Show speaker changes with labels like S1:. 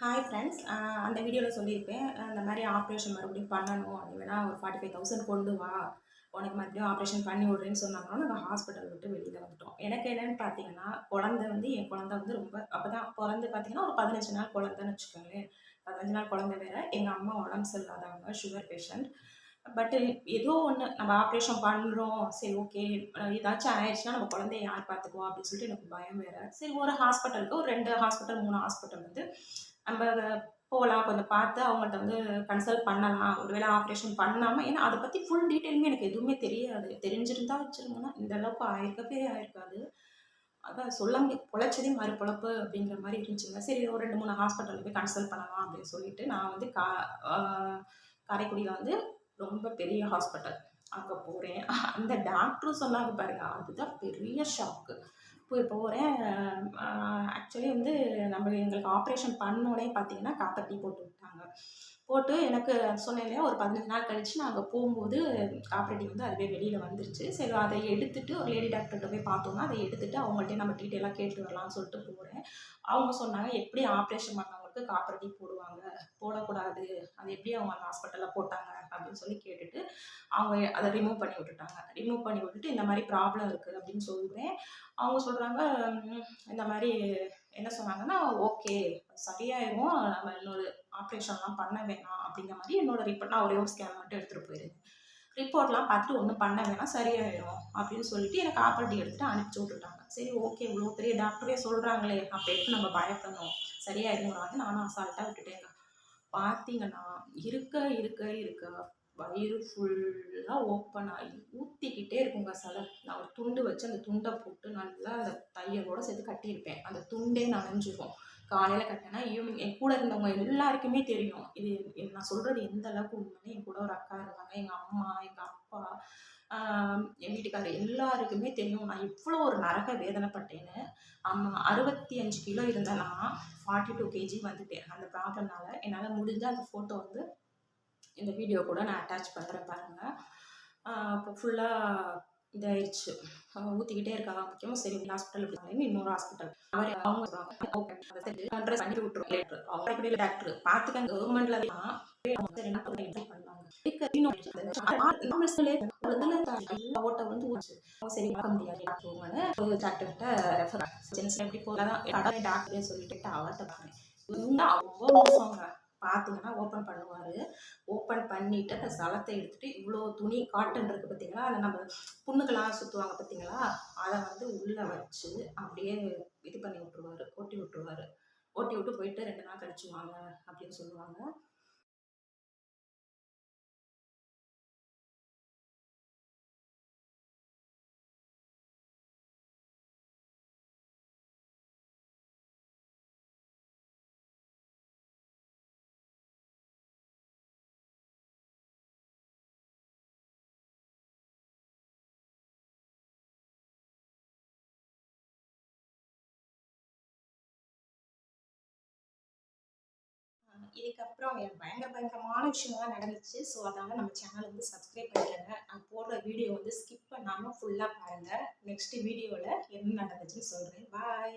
S1: Hi friends அந்த வீடியோவில் சொல்லியிருப்பேன். அந்த மாதிரி ஆப்ரேஷன் மறுபடியும் பண்ணணும். அப்படின்னா வேணால் ஒரு ஃபார்ட்டி ஃபைவ் தௌசண்ட் கொண்டு வா. உனக்கு மறுபடியும் ஆப்ரேஷன் பண்ணி விடுறேன்னு சொன்னாங்கன்னா நாங்கள் ஹாஸ்பிட்டல் விட்டு வெளியில் வந்துட்டோம். எனக்கு என்னென்னு பார்த்தீங்கன்னா குழந்தை வந்து என் குழந்தை வந்து ரொம்ப அப்போ தான் பிறந்து பார்த்தீங்கன்னா ஒரு பதினஞ்சு நாள் குழந்தைன்னு வச்சுக்கோங்களேன். பதினஞ்சு நாள் குழந்தை வேறு. எங்கள் அம்மா உடம்பு சரியில்லாதவங்க சுகர் பேஷண்ட் பட்டு ஏதோ ஒன்று நம்ம ஆப்ரேஷன் பண்ணுறோம் சரி ஓகே ஏதாச்சும் ஆயிடுச்சுன்னா நம்ம குழந்தைய யார் பார்த்துக்குவோம் அப்படின்னு சொல்லிட்டு எனக்கு பயம் வேறு. சரி ஒரு ஹாஸ்பிட்டலுக்கு ஒரு ரெண்டு ஹாஸ்பிட்டல் மூணு ஹாஸ்பிட்டல் வந்து நம்ம போகலாம் கொஞ்சம் பார்த்து அவங்கள்ட்ட வந்து கன்சல்ட் பண்ணலாம். ஒருவேளை ஆப்ரேஷன் பண்ணாமல் ஏன்னா அதை பற்றி ஃபுல் டீட்டெயிலுமே எனக்கு எதுவுமே தெரியாது. தெரிஞ்சிருந்தா வச்சுருங்கன்னா இந்த அளவுக்கு ஆயிருக்கப்பே ஆயிருக்காது. அதான் சொல்ல முடியும் பொழைச்சதே மறு பொழப்பு அப்படிங்கிற மாதிரி இருந்துச்சுங்க. சரி ஒரு ரெண்டு மூணு ஹாஸ்பிட்டலில் போய் கன்சல்ட் பண்ணலாம் அப்படின்னு சொல்லிட்டு நான் வந்து கா காரைக்குடியில் வந்து ரொம்ப பெரிய ஹாஸ்பிட்டல் அங்கே போகிறேன் அந்த டாக்டரும் சொன்னாங்க பாருங்க அதுதான் பெரிய ஷாக்கு போகிறேன் ஆக்சுவலி வந்து நம்ம எங்களுக்கு ஆப்ரேஷன் பண்ணோடனே பார்த்தீங்கன்னா காப்பர் டீ போட்டு விட்டாங்க. போட்டு எனக்கு சொன்னேன் இல்லையா ஒரு பதினஞ்சு நாள் கழித்து நாங்கள் போகும்போது காப்பர் டீ வந்து அதுவே வெளியில் வந்துருச்சு. சரி அதை எடுத்துகிட்டு ஒரு லேடி டாக்டர்கிட்ட போய் பார்த்தோம்னா அதை எடுத்துகிட்டு அவங்கள்ட்ட நம்ம டீட்டெயிலாக கேட்டு வரலாம்னு சொல்லிட்டு போகிறேன் அவங்க சொன்னாங்க எப்படி ஆப்ரேஷன் பண்ணாங்க அளவுக்கு காப்பர் டீ போடுவாங்க. போடக்கூடாது. அது எப்படி அவங்க அந்த ஹாஸ்பிட்டலில் போட்டாங்க அப்படின்னு சொல்லி கேட்டுட்டு அவங்க அதை ரிமூவ் பண்ணி விட்டுட்டாங்க. ரிமூவ் பண்ணி விட்டுட்டு இந்த மாதிரி ப்ராப்ளம் இருக்குது அப்படின்னு சொல்கிறேன் அவங்க சொல்கிறாங்க இந்த மாதிரி என்ன சொன்னாங்கன்னா ஓகே சரியாயிரும். நம்ம இன்னொரு ஆப்ரேஷன்லாம் பண்ண வேணாம். அப்படிங்கிற மாதிரி என்னோட ரிப்போர்ட் நான் ஒரே ஒரு ஸ்கேன் மட்டும் எடுத்துகிட்டு போயிருந்தேன். ரிப்போர்ட்லாம் பார்த்துட்டு ஒன்றும் பண்ண வேணாம் சரியாயிடும் அப்படின்னு சொல்லிட்டு எனக்கு ஆப்பர்ட்டி எடுத்துகிட்டு அனுப்பிச்சி விட்டுட்டாங்க. சரி ஓகே இவ்வளோ பெரிய டாக்டரே சொல்கிறாங்களே அப்போ எப்படி நம்ம பயப்படணும்? சரியாயிடும் நானும் அசால்ட்டாக விட்டுட்டேங்க. பார்த்தீங்கன்னா இருக்க இருக்க இருக்க வயிறு ஃபுல்லாக ஓப்பன் ஆகி ஊற்றிக்கிட்டே இருக்குங்க சில. நான் ஒரு துண்டு வச்சு அந்த துண்டை போட்டு நல்லா அந்த தையலோடு சேர்த்து கட்டியிருப்பேன். அந்த துண்டே நனைஞ்சிரும். காலையில் கட்டினா ஈவினிங் என் கூட இருந்தவங்க எல்லாருக்குமே தெரியும். இது நான் சொல்கிறது எந்த அளவுக்கு உண்மைன்னு. என் கூட ஒரு அக்கா இருந்தாங்க எங்கள் அம்மா எங்கள் அப்பா என் வீட்டுக்காரர் எல்லாருக்குமே தெரியும். நான் இவ்வளோ ஒரு நரக வேதனைப்பட்டேன்னு. ஆமாம் அறுபத்தி அஞ்சு கிலோ இருந்தேன்னா நான் ஃபார்ட்டி டூ கேஜி வந்துட்டேன். அந்த ப்ராப்ளம்னால என்னால் முடிஞ்ச அந்த ஃபோட்டோ வந்து இந்த வீடியோ கூட நான் அட்டாச் பண்ணுறேன் பாருங்கள் இப்போ ஃபுல்லாக இதாயிடுச்சு ஊற்றிக்கிட்டே இருக்காங்க முக்கியமாக சரி இந்த ஹாஸ்பிட்டல் இப்படி இன்னொரு ஹாஸ்பிட்டல் அவர் அவங்க அட்ரஸ் பண்ணி விட்டுருவோம் அவங்க டாக்டர் பார்த்துக்க கவர்மெண்ட்ல ஓட்ட வந்து சரி பார்க்க முடியாது. டாக்டர்கிட்ட ரெஃபர் எப்படி போகலாம் டாக்டரே சொல்லிட்டு அவர்கிட்ட பாருங்க. அவ்வளோ மோசங்க. பார்த்தீங்கன்னா ஓப்பன் பண்ணுவார். ஓப்பன் பண்ணிவிட்டு அந்த சலத்தை எடுத்துகிட்டு இவ்வளோ துணி காட்டன் இருக்குது பார்த்தீங்களா? அதை நம்ம புண்ணுக்கெல்லாம் சுற்றுவாங்க பார்த்தீங்களா? அதை வந்து உள்ளே வச்சு அப்படியே இது பண்ணி விட்ருவாரு ஓட்டி விட்ருவாரு ஓட்டி விட்டு போயிட்டு ரெண்டு நாள் கழிச்சு வாங்க அப்படின்னு சொல்லுவாங்க. இதுக்கப்புறம் பயங்கர பயங்கரமான விஷயம்லாம் நடந்துச்சு. ஸோ அதனால் நம்ம சேனல் வந்து சப்ஸ்கிரைப் பண்ணிடுங்க நான் போடுற வீடியோ வந்து ஸ்கிப் பண்ணாமல் ஃபுல்லாக பாருங்கள் நெக்ஸ்ட் வீடியோவில் என்ன நடந்துச்சுன்னு சொல்கிறேன் பாய்